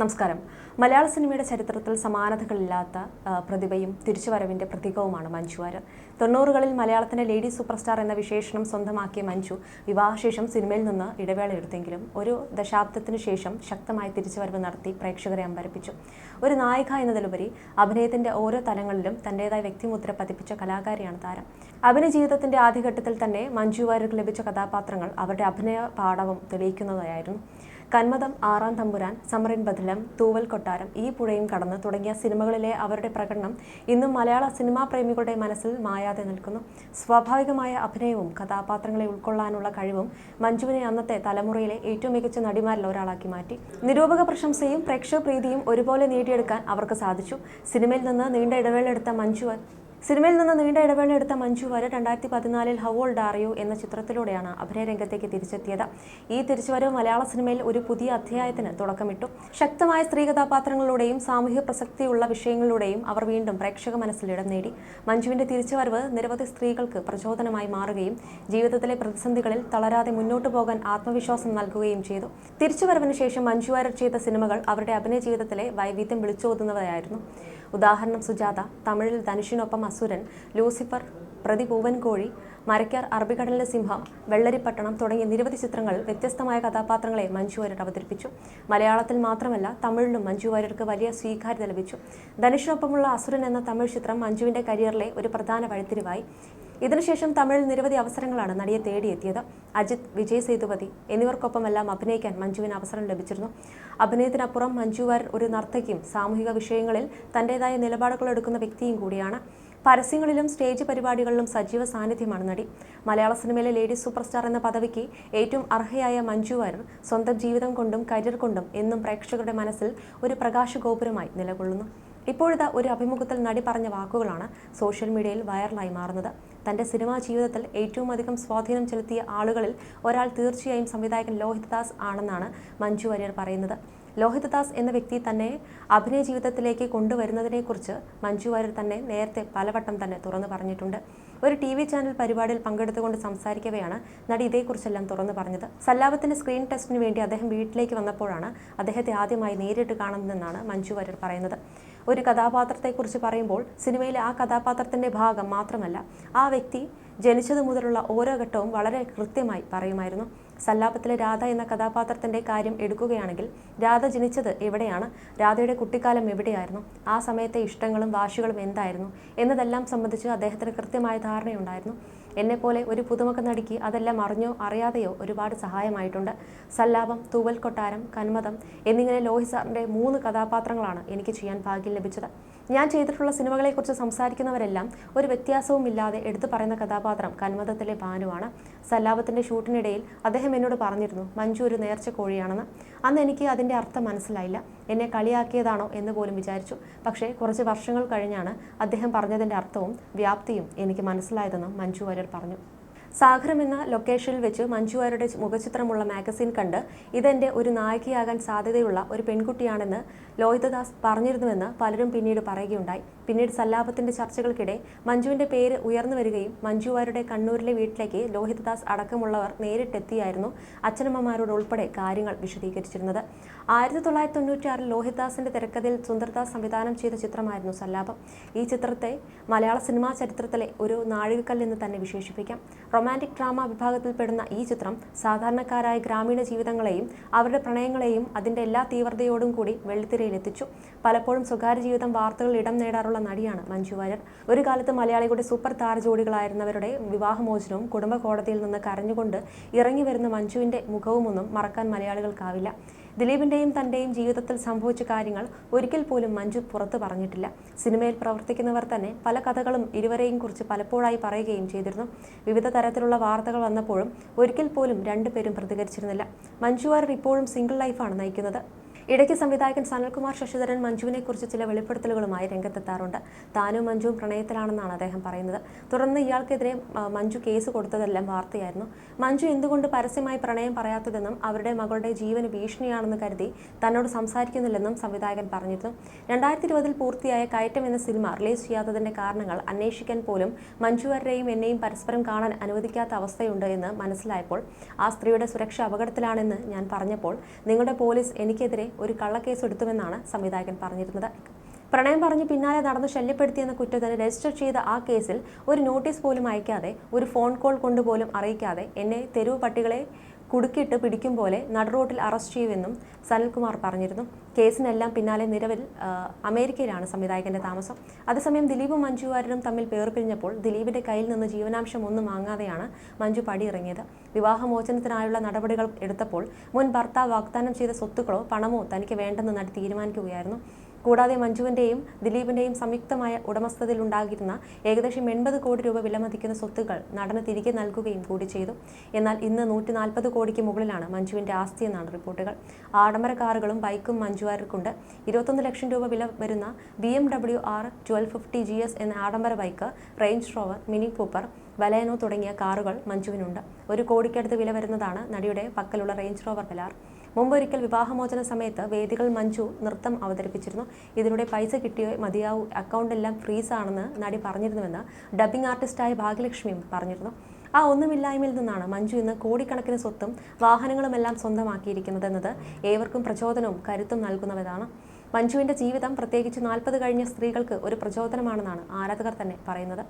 നമസ്കാരം. മലയാള സിനിമയുടെ ചരിത്രത്തിൽ സമാനതകളില്ലാത്ത പ്രതിഭയും തിരിച്ചുവരവിന്റെ പ്രതീകവുമാണ് മഞ്ജു വാര്യർ. തൊണ്ണൂറുകളിൽ മലയാളത്തിന്റെ ലേഡി സൂപ്പർ സ്റ്റാർ എന്ന വിശേഷണം സ്വന്തമാക്കിയ മഞ്ജു വിവാഹശേഷം സിനിമയിൽ നിന്ന് ഇടവേള എടുത്തെങ്കിലും ഒരു ദശാബ്ദത്തിനു ശേഷം ശക്തമായി തിരിച്ചുവരവ് നടത്തി പ്രേക്ഷകരെ അമ്പരപ്പിച്ചു. ഒരു നായിക എന്നതിലുപരി അഭിനയത്തിന്റെ ഓരോ തലങ്ങളിലും തന്റേതായ വ്യക്തിമുദ്ര പതിപ്പിച്ച കലാകാരിയാണ് താരം. അഭിനയ ജീവിതത്തിന്റെ ആദ്യഘട്ടത്തിൽ തന്നെ മഞ്ജു വാര്യർക്ക് ലഭിച്ച കഥാപാത്രങ്ങൾ അവരുടെ അഭിനയ പാഠവും തെളിയിക്കുന്നതായിരുന്നു. കന്മതം ആറാം തമ്പുരാൻ സമറിൻ ബദലം തൂവൽ കൊട്ടാരം ഈ പുഴയും കടന്ന് തുടങ്ങിയ സിനിമകളിലെ അവരുടെ പ്രകടനം ഇന്നും മലയാള സിനിമാ പ്രേമികളുടെ മനസ്സിൽ മായാതെ നിൽക്കുന്നു. സ്വാഭാവികമായ അഭിനയവും കഥാപാത്രങ്ങളെ ഉൾക്കൊള്ളാനുള്ള കഴിവും മഞ്ജുവിനെ അന്നത്തെ തലമുറയിലെ ഏറ്റവും മികച്ച നടിമാരിൽ ഒരാളാക്കി മാറ്റി. നിരൂപക പ്രശംസയും പ്രേക്ഷക പ്രീതിയും ഒരുപോലെ നേടിയെടുക്കാൻ അവർക്ക് സാധിച്ചു. സിനിമയിൽ നിന്ന് നീണ്ട ഇടവേള എടുത്ത മഞ്ജു സിനിമയിൽ നിന്ന് നീണ്ട ഇടവേള എടുത്ത മഞ്ജു വാര്യർ രണ്ടായിരത്തി പതിനാലിൽ ഹവോൾ ഡാറിയോ എന്ന ചിത്രത്തിലൂടെയാണ് അഭിനയ രംഗത്തേക്ക് തിരിച്ചെത്തിയത്. ഈ തിരിച്ചുവരവ് മലയാള സിനിമയിൽ ഒരു പുതിയ അധ്യായത്തിന് തുടക്കമിട്ടു. ശക്തമായ സ്ത്രീ കഥാപാത്രങ്ങളിലൂടെയും സാമൂഹിക പ്രസക്തിയുള്ള വിഷയങ്ങളിലൂടെയും അവർ വീണ്ടും പ്രേക്ഷക മനസ്സിൽ ഇടം നേടി. മഞ്ജുവിന്റെ തിരിച്ചുവരവ് നിരവധി സ്ത്രീകൾക്ക് പ്രചോദനമായി മാറുകയും ജീവിതത്തിലെ പ്രതിസന്ധികളിൽ തളരാതെ മുന്നോട്ടു പോകാൻ ആത്മവിശ്വാസം നൽകുകയും ചെയ്തു. തിരിച്ചുവരവിന് ശേഷം മഞ്ജു വാര്യർ ചെയ്ത സിനിമകൾ അവരുടെ അഭിനയ ജീവിതത്തിലെ വൈവിധ്യം വിളിച്ചോതുന്നവയായിരുന്നു. ഉദാഹരണം സുജാത തമിഴിൽ ധനുഷിനൊപ്പം അസുരൻ ലൂസിഫർ പ്രതി പൂവൻകോഴി മരക്കാർ അറബിക്കടലിലെ സിംഹം വെള്ളരിപ്പട്ടണം തുടങ്ങിയ നിരവധി ചിത്രങ്ങൾ വ്യത്യസ്തമായ കഥാപാത്രങ്ങളെ മഞ്ജു വാര്യർ അവതരിപ്പിച്ചു. മലയാളത്തിൽ മാത്രമല്ല തമിഴിലും മഞ്ജു വാര്യർക്ക് വലിയ സ്വീകാര്യത ലഭിച്ചു. ധനുഷിനൊപ്പമുള്ള അസുരൻ എന്ന തമിഴ് ചിത്രം മഞ്ജുവിന്റെ കരിയറിലെ ഒരു പ്രധാന വഴിത്തിരിവായി. ഇതിനുശേഷം തമിഴിൽ നിരവധി അവസരങ്ങളാണ് നടിയെ തേടിയെത്തിയത്. അജിത് വിജയ് സേതുപതി എന്നിവർക്കൊപ്പമെല്ലാം അഭിനയിക്കാൻ മഞ്ജുവിന് അവസരം ലഭിച്ചിരുന്നു. അഭിനയത്തിനപ്പുറം മഞ്ജു വാര്യർ ഒരു നർത്തകിയും സാമൂഹിക വിഷയങ്ങളിൽ തന്റേതായ നിലപാടുകൾ എടുക്കുന്ന വ്യക്തിയും കൂടിയാണ്. പരസ്യങ്ങളിലും സ്റ്റേജ് പരിപാടികളിലും സജീവ സാന്നിധ്യമാണ് നടി. മലയാള സിനിമയിലെ ലേഡി സൂപ്പർ സ്റ്റാർ എന്ന പദവിക്ക് ഏറ്റവും അർഹയായ മഞ്ജു വാര്യർ സ്വന്തം ജീവിതം കൊണ്ടും കരിയർ കൊണ്ടും എന്നും പ്രേക്ഷകരുടെ മനസ്സിൽ ഒരു പ്രകാശഗോപുരമായി നിലകൊള്ളുന്നു. ഇപ്പോഴത്തെ ഒരു അഭിമുഖത്തിൽ നടി പറഞ്ഞ വാക്കുകളാണ് സോഷ്യൽ മീഡിയയിൽ വൈറലായി മാറുന്നത്. തന്റെ സിനിമാ ജീവിതത്തിൽ ഏറ്റവും അധികം സ്വാധീനം ചെലുത്തിയ ആളുകളിൽ ഒരാൾ തീർച്ചയായും സംവിധായകൻ ലോഹിത് ദാസ് ആണെന്നാണ് മഞ്ജു വാര്യർ പറയുന്നത്. ലോഹിത് ദാസ് എന്ന വ്യക്തി തന്നെ അഭിനയ ജീവിതത്തിലേക്ക് കൊണ്ടുവരുന്നതിനെക്കുറിച്ച് മഞ്ജു വാര്യർ തന്നെ നേരത്തെ പലവട്ടം തന്നെ തുറന്നു പറഞ്ഞിട്ടുണ്ട്. ഒരു ടി വി ചാനൽ പരിപാടിയിൽ പങ്കെടുത്തുകൊണ്ട് സംസാരിക്കവെയാണ് നടി ഇതേക്കുറിച്ചെല്ലാം തുറന്നു പറഞ്ഞത്. സല്ലാപത്തിന്റെ സ്ക്രീൻ ടെസ്റ്റിന് വേണ്ടി അദ്ദേഹം വീട്ടിലേക്ക് വന്നപ്പോഴാണ് അദ്ദേഹത്തെ ആദ്യമായി നേരിട്ട് കാണുന്നതെന്നാണ് മഞ്ജു വാര്യർ പറയുന്നത്. ഒരു കഥാപാത്രത്തെക്കുറിച്ച് പറയുമ്പോൾ സിനിമയിലെ ആ കഥാപാത്രത്തിന്റെ ഭാഗം മാത്രമല്ല ആ വ്യക്തി ജനിച്ചതു മുതലുള്ള ഓരോ ഘട്ടവും വളരെ കൃത്യമായി പറയുമായിരുന്നു. സല്ലാപത്തിലെ രാധ എന്ന കഥാപാത്രത്തിന്റെ കാര്യം എടുക്കുകയാണെങ്കിൽ രാധ ജനിച്ചത് എവിടെയാണ്? രാധയുടെ കുട്ടിക്കാലം എവിടെയായിരുന്നു? ആ സമയത്തെ ഇഷ്ടങ്ങളും വാശികളും എന്തായിരുന്നു? എന്നതെല്ലാം സംബന്ധിച്ച് അദ്ദേഹത്തിന് കൃത്യമായ ധാരണയുണ്ടായിരുന്നു. എന്നെപ്പോലെ ഒരു പുതുമുഖ നടിക്ക് അതെല്ലാം അറിഞ്ഞോ അറിയാതെയോ ഒരുപാട് സഹായമായിട്ടുണ്ട്. സല്ലാപം തൂവൽ കൊട്ടാരം കന്മതം എന്നിങ്ങനെ ലോഹിസാറിന്റെ മൂന്ന് കഥാപാത്രങ്ങളാണ് എനിക്ക് ചെയ്യാൻ ഭാഗ്യം ലഭിച്ചത്. ഞാൻ ചെയ്തിട്ടുള്ള സിനിമകളെക്കുറിച്ച് സംസാരിക്കുന്നവരെല്ലാം ഒരു വ്യത്യാസവും ഇല്ലാതെ എടുത്തു പറയുന്ന കഥാപാത്രം കന്മതത്തിലെ ഭാനുവാണ്. സല്ലാപത്തിന്റെ ഷൂട്ടിനിടയിൽ അദ്ദേഹം എന്നോട് പറഞ്ഞിരുന്നു മഞ്ജു ഒരു നേർച്ച കോഴിയാണെന്ന്. അന്ന് എനിക്ക് അതിന്റെ അർത്ഥം മനസ്സിലായില്ല. എന്നെ കളിയാക്കിയതാണോ എന്ന് പോലും വിചാരിച്ചു. പക്ഷേ കുറച്ച് വർഷങ്ങൾ കഴിഞ്ഞാണ് അദ്ദേഹം പറഞ്ഞതിന്റെ അർത്ഥവും വ്യാപ്തിയും എനിക്ക് മനസ്സിലായതെന്നും മഞ്ജു വാര്യർ പറഞ്ഞു. സാഗരം എന്ന ലൊക്കേഷനിൽ വെച്ച് മഞ്ജുവാരുടെ മുഖചിത്രമുള്ള മാഗസിൻ കണ്ട് ഇതെന്റെ ഒരു നായികയാകാൻ സാധ്യതയുള്ള ഒരു പെൺകുട്ടിയാണെന്ന് ലോഹിതദാസ് പറഞ്ഞിരുന്നുവെന്ന് പലരും പിന്നീട് പറയുകയുണ്ടായി. പിന്നീട് സല്ലാപത്തിന്റെ ചർച്ചകൾക്കിടെ മഞ്ജുവിന്റെ പേര് ഉയർന്നു വരികയും മഞ്ജുവാരുടെ കണ്ണൂരിലെ വീട്ടിലേക്ക് ലോഹിതദാസ് അടക്കമുള്ളവർ നേരിട്ടെത്തിയായിരുന്നു അച്ഛനമ്മമാരോട് ഉൾപ്പെടെ കാര്യങ്ങൾ വിശദീകരിച്ചിരുന്നത്. ആയിരത്തി തൊള്ളായിരത്തി തൊണ്ണൂറ്റിയാറിൽ ലോഹിതദാസിന്റെ തിരക്കഥയിൽ സുന്ദർദാസ് സംവിധാനം ചെയ്ത ചിത്രമായിരുന്നു സല്ലാപം. ഈ ചിത്രത്തെ മലയാള സിനിമാ ചരിത്രത്തിലെ ഒരു നാഴികക്കല്ലെന്ന് തന്നെ വിശേഷിപ്പിക്കാം. റൊമാന്റിക് ഡ്രാമ വിഭാഗത്തിൽപ്പെടുന്ന ഈ ചിത്രം സാധാരണക്കാരായ ഗ്രാമീണ ജീവിതങ്ങളെയും അവരുടെ പ്രണയങ്ങളെയും അതിന്റെ എല്ലാ തീവ്രതയോടും കൂടി വെള്ളിത്തിരയിലെത്തിച്ചു. പലപ്പോഴും സ്വകാര്യ ജീവിതം വാർത്തകളിൽ ഇടം നേടാറുള്ള നടിയാണ് മഞ്ജു വാര്യർ. ഒരു കാലത്ത് മലയാളികളുടെ സൂപ്പർ താരജോഡികളായിരുന്നവരുടെ വിവാഹമോചനവും കുടുംബ കോടതിയിൽ നിന്ന് കരഞ്ഞുകൊണ്ട് ഇറങ്ങി വരുന്ന മഞ്ജുവിന്റെ മുഖവുമൊന്നും മറക്കാൻ മലയാളികൾക്കാവില്ല. ദിലീപിന്റെയും തന്റെയും ജീവിതത്തിൽ സംഭവിച്ച കാര്യങ്ങൾ ഒരിക്കൽ പോലും മഞ്ജു പുറത്തു പറഞ്ഞിട്ടില്ല. സിനിമയിൽ പ്രവർത്തിക്കുന്നവർ തന്നെ പല കഥകളും ഇരുവരെയും കുറിച്ച് പലപ്പോഴായി പറയുകയും ചെയ്തിരുന്നു. വിവിധ തരത്തിലുള്ള വാർത്തകൾ വന്നപ്പോഴും ഒരിക്കൽ പോലും രണ്ടുപേരും പ്രതികരിച്ചിരുന്നില്ല. മഞ്ജു വാര്യർ ഇപ്പോഴും സിംഗിൾ ലൈഫാണ് നയിക്കുന്നത്. ഇടയ്ക്ക് സംവിധായകൻ സനൽകുമാർ ശശിധരൻ മഞ്ജുവിനെ കുറിച്ച് ചില വെളിപ്പെടുത്തലുകളുമായി രംഗത്തെത്താറുണ്ട്. താനും മഞ്ജുവും പ്രണയത്തിലാണെന്നാണ് അദ്ദേഹം പറയുന്നത്. തുടർന്ന് ഇയാൾക്കെതിരെ മഞ്ജു കേസ് കൊടുത്തതെല്ലാം വാർത്തയായിരുന്നു. മഞ്ജു എന്തുകൊണ്ട് പരസ്യമായി പ്രണയം പറയാത്തതെന്നും അവരുടെ മകളുടെ ജീവന് ഭീഷണിയാണെന്ന് കരുതി തന്നോട് സംസാരിക്കുന്നില്ലെന്നും സംവിധായകൻ പറഞ്ഞിരുന്നു. രണ്ടായിരത്തി ഇരുപതിൽ പൂർത്തിയായ കയറ്റം എന്ന സിനിമ റിലീസ് ചെയ്യാത്തതിന്റെ കാരണങ്ങൾ അന്വേഷിക്കാൻ പോലും മഞ്ജു വാര്യരെയും എന്നെയും പരസ്പരം കാണാൻ അനുവദിക്കാത്ത അവസ്ഥയുണ്ട് എന്ന് മനസ്സിലായപ്പോൾ ആ സ്ത്രീയുടെ സുരക്ഷ അപകടത്തിലാണെന്ന് ഞാൻ പറഞ്ഞപ്പോൾ നിങ്ങളുടെ പോലീസ് എനിക്കെതിരെ ഒരു കള്ളക്കേസ് എടുത്തുവെന്നാണ് സംവിധായകൻ പറഞ്ഞിരുന്നത്. പ്രണയം പറഞ്ഞ് പിന്നാലെ നടന്ന് ശല്യപ്പെടുത്തിയെന്ന കുറ്റത്തിന് രജിസ്റ്റർ ചെയ്ത ആ കേസിൽ ഒരു നോട്ടീസ് പോലും അയക്കാതെ ഒരു ഫോൺ കോൾ കൊണ്ടുപോലും അറിയിക്കാതെ എന്നെ തെരുവ് പട്ടികളെ കുടുക്കിയിട്ട് പിടിക്കും പോലെ നടുറോട്ടിൽ അറസ്റ്റ് ചെയ്യുമെന്നും സനൽകുമാർ പറഞ്ഞിരുന്നു. കേസിനെല്ലാം പിന്നാലെ നിലവിൽ അമേരിക്കയിലാണ് സംവിധായകന്റെ താമസം. അതേസമയം ദിലീപും മഞ്ജു വാര്യരും തമ്മിൽ പേർപിരിഞ്ഞപ്പോൾ ദിലീപിന്റെ കയ്യിൽ നിന്ന് ജീവനാംശം ഒന്നും വാങ്ങാതെയാണ് മഞ്ജു പടിയിറങ്ങിയത്. വിവാഹമോചനത്തിനായുള്ള നടപടികൾ എടുത്തപ്പോൾ മുൻ ഭർത്താവ് വാഗ്ദാനം ചെയ്ത സ്വത്തുക്കളോ പണമോ തനിക്ക് വേണ്ടെന്ന് നടി തീരുമാനിക്കുകയായിരുന്നു. കൂടാതെ മഞ്ജുവിന്റെയും ദിലീപിന്റെയും സംയുക്തമായ ഉടമസ്ഥതയിലുണ്ടായിരുന്ന ഏകദേശം എൺപത് കോടി രൂപ വിലമതിക്കുന്ന സ്വത്തുക്കൾ നടന് തിരികെ നൽകുകയും കൂടി ചെയ്തു. എന്നാൽ ഇന്ന് നൂറ്റി നാൽപ്പത് കോടിക്ക് മുകളിലാണ് മഞ്ജുവിന്റെ ആസ്തിയെന്നാണ് റിപ്പോർട്ടുകൾ. ആഡംബര കാറുകളും ബൈക്കും മഞ്ജുവാർക്കുണ്ട് ഇരുപത്തൊന്ന് ലക്ഷം രൂപ വില വരുന്ന B M W R twelve fifty G S എന്ന ആഡംബര bike Range Rover Mini Cooper വലയനോ തുടങ്ങിയ കാറുകൾ മഞ്ജുവിനുണ്ട്. ഒരു കോടിക്കടുത്ത് വില വരുന്നതാണ് നടിയുടെ പക്കലുള്ള റേഞ്ച് റോവർ വെലാർ മുമ്പൊരിക്കൽ വിവാഹമോചന സമയത്ത് വേദികൾ മഞ്ജു നൃത്തം അവതരിപ്പിച്ചിരുന്നു. ഇതിലൂടെ പൈസ കിട്ടിയോ മതിയാവൂ. അക്കൗണ്ടെല്ലാം ഫ്രീസാണെന്ന് നടി പറഞ്ഞിരുന്നുവെന്ന് ഡബ്ബിംഗ് ആർട്ടിസ്റ്റായ ഭാഗ്യലക്ഷ്മിയും പറഞ്ഞിരുന്നു. ആ ഒന്നുമില്ലായ്മയിൽ നിന്നാണ് മഞ്ജു ഇന്ന് കോടിക്കണക്കിന് സ്വത്തും വാഹനങ്ങളുമെല്ലാം സ്വന്തമാക്കിയിരിക്കുന്നത് എന്നത് ഏവർക്കും പ്രചോദനവും കരുത്തും നൽകുന്നവരാണ്. മഞ്ജുവിന്റെ ജീവിതം പ്രത്യേകിച്ച് നാൽപ്പത് കഴിഞ്ഞ സ്ത്രീകൾക്ക് ഒരു പ്രചോദനമാണെന്നാണ് ആരാധകർ തന്നെ പറയുന്നത്.